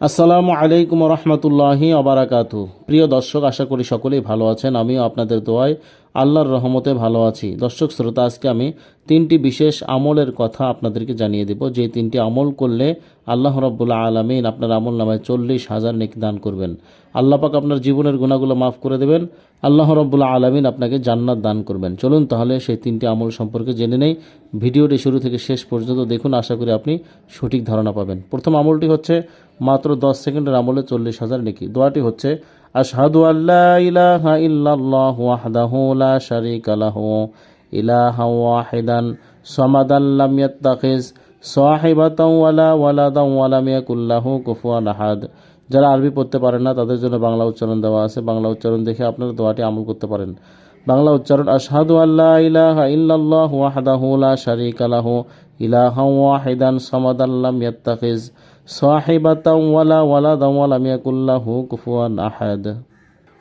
আসসালামু আলাইকুম রহমতুল্লাহি আবারাকাতু প্রিয় দর্শক আশা করি সকলেই ভালো আছেন। আমিও আপনাদের দোয়ায় আল্লাহর রহমতে ভালো আছি। দর্শক, শ্রোতা, আজকে আমি তিনটি বিশেষ আমলের কথা আপনাদেরকে জানিয়ে দেব। যে তিনটি আমল করলে আল্লাহ রব্বুল্লা আলমিন আপনার আমল নামায় চল্লিশ হাজার নেকি দান করবেন। আল্লাহ পাক আপনার জীবনের গুণাগুলো মাফ করে দেবেন। আল্লাহ রব্বুল্লা আলমিন আপনাকে জান্নাত দান করবেন। চলুন তাহলে সেই তিনটি আমল সম্পর্কে জেনে নেই। ভিডিওটি শুরু থেকে শেষ পর্যন্ত দেখুন, আশা করি আপনি সঠিক ধারণা পাবেন। প্রথম আমলটি হচ্ছে মাত্র দশ সেকেন্ডের আমলে চল্লিশ হাজার নেকি। দোয়াটি হচ্ছে আশহাদু আল্লাহ ইলাহা ইল্লাল্লাহ ওয়াহদাহু লা শারীকা লাহু ইলাহান ওয়াহিদান সামাদান লাম ইয়াত্তাখিজ সাহিবাতাও ওয়ালা ওয়ালাদাও ওয়া লাম ইয়াকুল লাহু কুফুয়ান আহাদ। যারা আরবি পড়তে পারেন না, তাদের জন্য বাংলা উচ্চারণ দেওয়া আছে। বাংলা উচ্চারণ দেখে আপনারা দোয়াটি আমল করতে পারেন। বাংলা উচ্চারণ, আশহাদু আল্লাহ ইলাহা ইল্লাল্লাহ ওয়াহদাহু লা শারীকা লাহু ইলাহান ওয়াহিদান সামাদান লাম ইয়াত্তাখিজ ওয়ালা মিয়াকুল্লাহু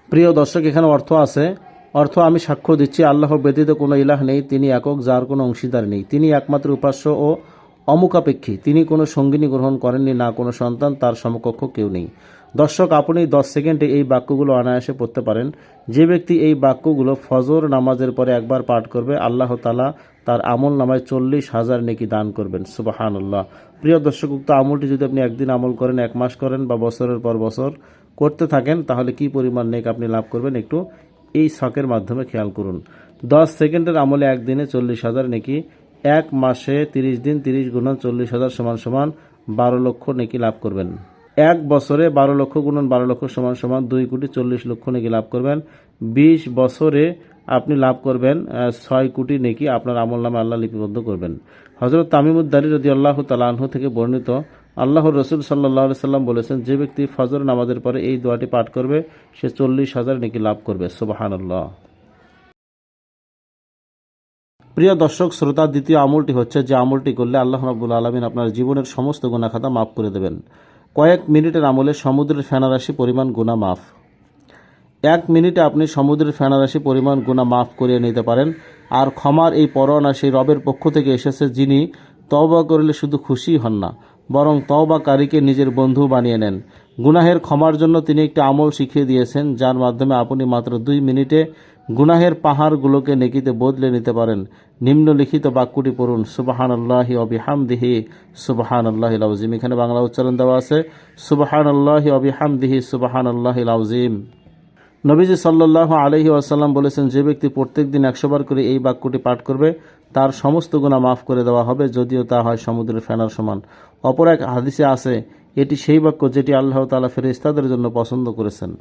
প্রিয় দর্শক, এখানে অর্থ আছে। অর্থ আমি সাক্ষ্য দিচ্ছি, আল্লাহ ব্যতীত কোনো ইলাহ নেই, তিনি একক, যার কোনো অংশীদার নেই। তিনি একমাত্র উপাস্য ও অমুকাপেক্ষী তিনি কোনো সঙ্গিনী গ্রহণ করেননি, না কোনো সন্তান, তার সমকক্ষ কেউ নেই। দর্শক, আপনি দশ সেকেন্ডে এই বাক্যগুলো অনায়াসে পড়তে পারেন। যে ব্যক্তি এই বাক্যগুলো ফজর নামাজের পরে একবার পাঠ করবে, আল্লাহ তালা তার আমল নামায় চল্লিশ হাজার নেকি দান করবেন। সুবাহানুল্লাহ। প্রিয় দর্শক, উক্ত আমলটি যদি আপনি একদিন আমল করেন, এক মাস করেন বা বছরের পর বছর করতে থাকেন, তাহলে কি পরিমাণ নেক আপনি লাভ করবেন? একটু এই শখের মাধ্যমে খেয়াল করুন। দশ সেকেন্ডের আমলে একদিনে চল্লিশ হাজার নেকি, এক মাসে তিরিশ দিন তিরিশ গুণন চল্লিশ হাজার সমান সমান বারো লক্ষ নেকি লাভ করবেন। এক বছরে বারো লক্ষ গুণন বারো লক্ষ সমান সমান দুই কোটি চল্লিশ লক্ষ নেকি লাভ করবেন। বিশ বছরে আপনি লাভ করবেন ছয় কোটি নেকি আপনার আমল নামে আল্লাহ লিপিবদ্ধ করবেন। হজরত তামিমুদ্দারি রদি আল্লাহ তালাহ থেকে বর্ণিত, আল্লাহর রসুল সাল্লাহ সাল্লাম বলেছেন, যে ব্যক্তি ফজর নামাজের পরে এই দোয়াটি পাঠ করবে, সে চল্লিশ হাজার নেকি লাভ করবে। সুবাহান আল্লাহ প্রিয় দর্শক শ্রোতা দ্বিতীয় আমলটি হচ্ছে যে আমলটি করলে আল্লাহ রাব্বুল আলমিন আপনার জীবনের সমস্ত গুণাখাতা মাফ করে দেবেন। কয়েক মিনিটের আমলে সমুদ্রের ফেনারাশি পরিমাণ গুণা মাফ। এক মিনিটে আপনি সমুদ্রের ফেনারাশি পরিমাণ গুণা মাফ করিয়ে নিতে পারেন, আর ক্ষমার এই পরোয়ানা সেই রবের পক্ষ থেকে এসেছে যিনি তওবা করলে শুধু খুশি হন না, বরং তওবাকারীকে নিজের বন্ধু বানিয়ে নেন। গুনাহের ক্ষমার জন্য তিনি একটি আমল শিখিয়ে দিয়েছেন, যার মাধ্যমে আপনি মাত্র দুই মিনিটে গুনাহের পাহাড়গুলোকে নেকিতে বদলে নিতে পারেন। নিম্নলিখিত বাক্যটি পড়ুন সুবাহান আল্লাহি অবিহামদিহি সুবাহান আল্লাহ লাউজিম এখানে বাংলা উচ্চারণ দেওয়া আছে সুবাহান আল্লাহি অবিহামদিহি সুবাহান আল্লাহ লাউজিম নবীজি সাল্লাহ আলহি আসাল্লাম বলেছেন, যে ব্যক্তি প্রত্যেক দিন একশোবার করে এই বাক্যটি পাঠ করবে, তার সমস্ত গুণা মাফ করে দেওয়া হবে, যদিও তা হয় সমুদ্রের ফেনার সমান। অপর এক হাদিসে আছে, এটি সেই বাক্য যেটি আল্লাহ তালা ফেরেস্তাদের জন্য পছন্দ করেছেন।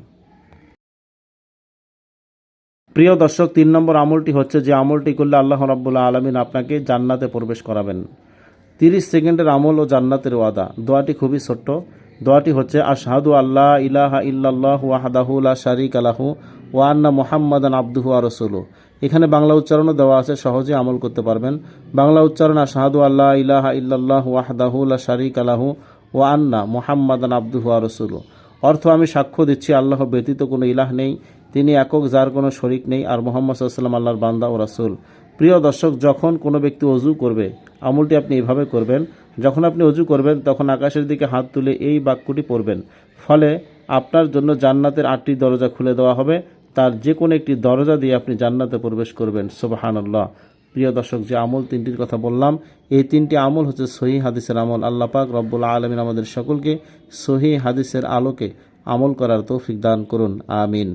প্রিয় দর্শক, তিন নম্বর আমলটি হচ্ছে যে আমলটি করলে আল্লাহ রাব্বুল্লাহ আলমিন আপনাকে জান্নাতে প্রবেশ করাবেন। তিরিশ সেকেন্ডের আমল ও জান্নাতের ওয়াদা। দোয়াটি খুবই ছোট্ট। দোয়াটি হচ্ছে, আশহাদু আল্লাহ ইলাহা ইল্লাল্লাহু ওয়াহদাহু লা শারিক আলাহু ওয়া আন্না মুহাম্মাদান আবদুহু ওয়া রাসূলুহু। এখানে বাংলা উচ্চারণও দেওয়া আছে সহজে আমল করতে পারবেন। বাংলা উচ্চারণ, আশহাদু আল্লাহ ইলাহা ইল্লাল্লাহু ওয়াহদাহু লা শারিক আলাহু ওয়া আন্না মুহাম্মাদান আবদুহু ওয়া রাসূলুহু। অর্থ আমি সাক্ষ্য দিচ্ছি, আল্লাহ ব্যতীত কোনো ইলাহ নেই। তিনি একক, যার কোনো শরিক নেই, আর মোহাম্মদ সাল্লাম আল্লাহর বান্দা ও রাসূল। প্রিয় দর্শক, যখন কোনো ব্যক্তি অজু করবে, আমলটি আপনি এভাবে করবেন, যখন আপনি অজু করবেন, তখন আকাশের দিকে হাত তুলে এই বাক্যটি পড়বেন। ফলে আপনার জন্য জান্নাতের আটটি দরজা খুলে দেওয়া হবে। তার যে কোনো একটি দরজা দিয়ে আপনি জান্নাতে প্রবেশ করবেন। সুবাহানাল্লাহ। প্রিয় দর্শক, যে আমল তিনটির কথা বললাম, এই তিনটি আমল হচ্ছে সহি হাদিসের আমল। আল্লাহ পাক রব্বুল আলমিন আমাদের সকলকে সহি হাদিসের আলোকে আমল করার তৌফিক দান করুন। আমিন।